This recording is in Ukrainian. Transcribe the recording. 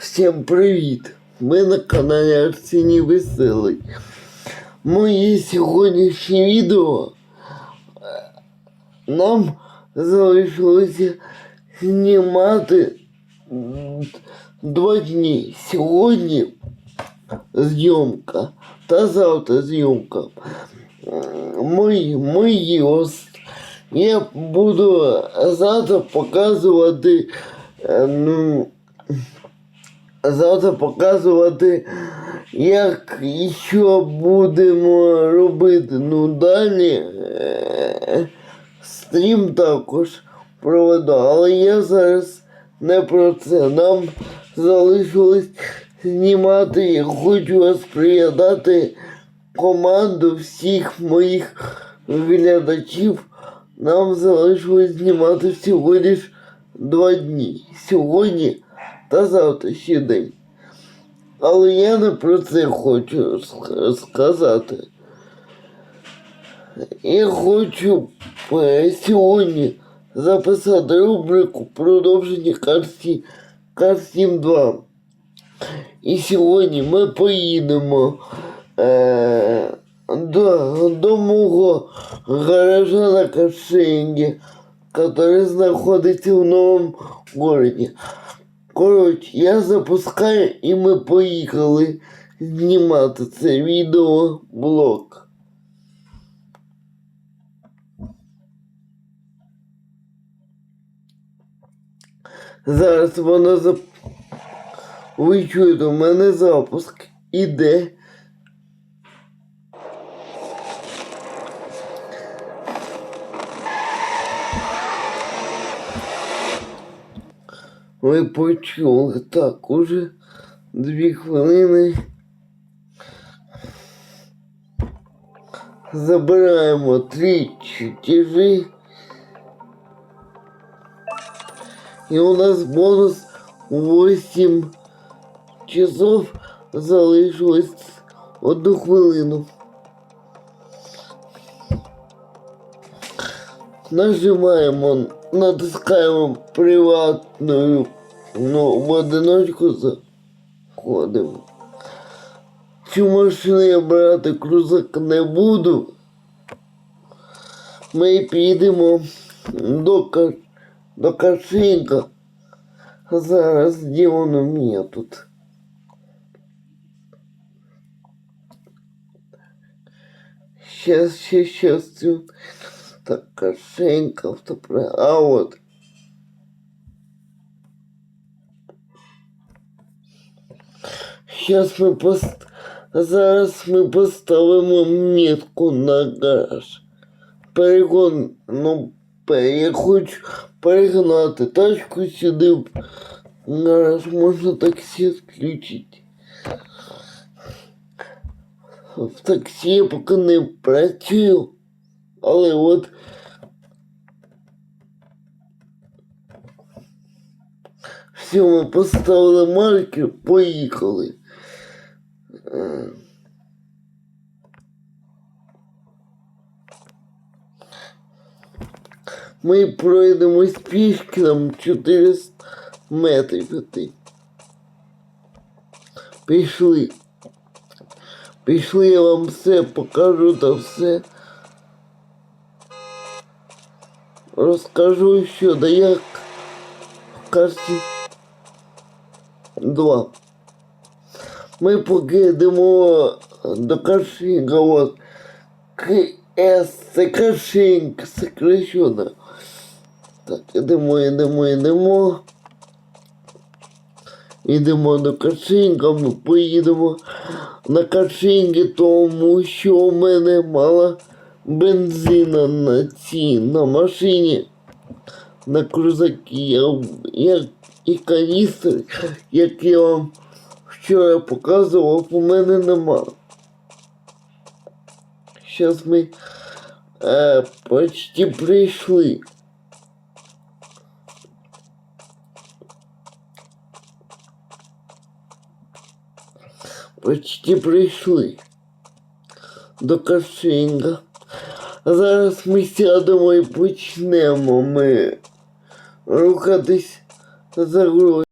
Всім привіт! Ми на каналі Арсеній Веселий. Моє сьогоднішнє відео е, нам залишилося знімати два дні. Сьогодні зйомка та завтра зйомка. Мої, мої ос... Я буду завтра показувати. е, Ну, завтра показувати, як і що будемо робити. Ну далі е, стрім також проведу, але я зараз не про це. Нам залишилось знімати. Я хочу вас приєднати команду всіх моїх глядачів. Нам залишилось знімати всього лиш два дні. Сьогодні та завтра ще день. Але я не про це хочу ск- сказати. Я хочу сьогодні записати рубрику продовження карті Кар-7 2. І сьогодні ми поїдемо е, до, до мого гаража на Кашенгі, який знаходиться в новому городі. Коротше, я запускаю і ми поїхали знімати це відео. Зараз воно зап... Ви чуєте, у мене запуск іде. Ви почули так уже дві хвилини. Забираємо три чертежі. І у нас бонус 8 часов залишилось одну хвилину. Нажимаємо, натискаємо приватною, ну, в одиночку заходимо. Цю машину я брати крузак не буду. Ми підемо до, Ка- до Кашинка. Зараз де воно у мене тут? Щас, щас. цю- Так, Кашенька, автопро... А от. Щас ми пост... Зараз ми поставимо метку на гараж. Перегон, ну, я хочу перегнати тачку сюди. в Гараж можна таксі відключити. В таксі я поки не працюю. Але от все, ми поставили маркер, поїхали. Ми пройдемось пішки нам 400 метрів іти. Пішли. Пішли, я вам все покажу та все. Розкажу що да як в карті 2. Ми поки йдемо до Кашинга, от КС, це Кашинг, сокращено. Так, ідемо, ідемо, ідемо. Ідемо до Кашинга, ми поїдемо на Кашингі, тому що у мене мало бензина на цій, на машині, на крузакі, я, я, і каністри, як я вам вчора показував, у мене нема. Зараз ми е, почти прийшли. Почти прийшли до Кашинга. А зараз ми сядемо і почнемо ми рухатись за гроші.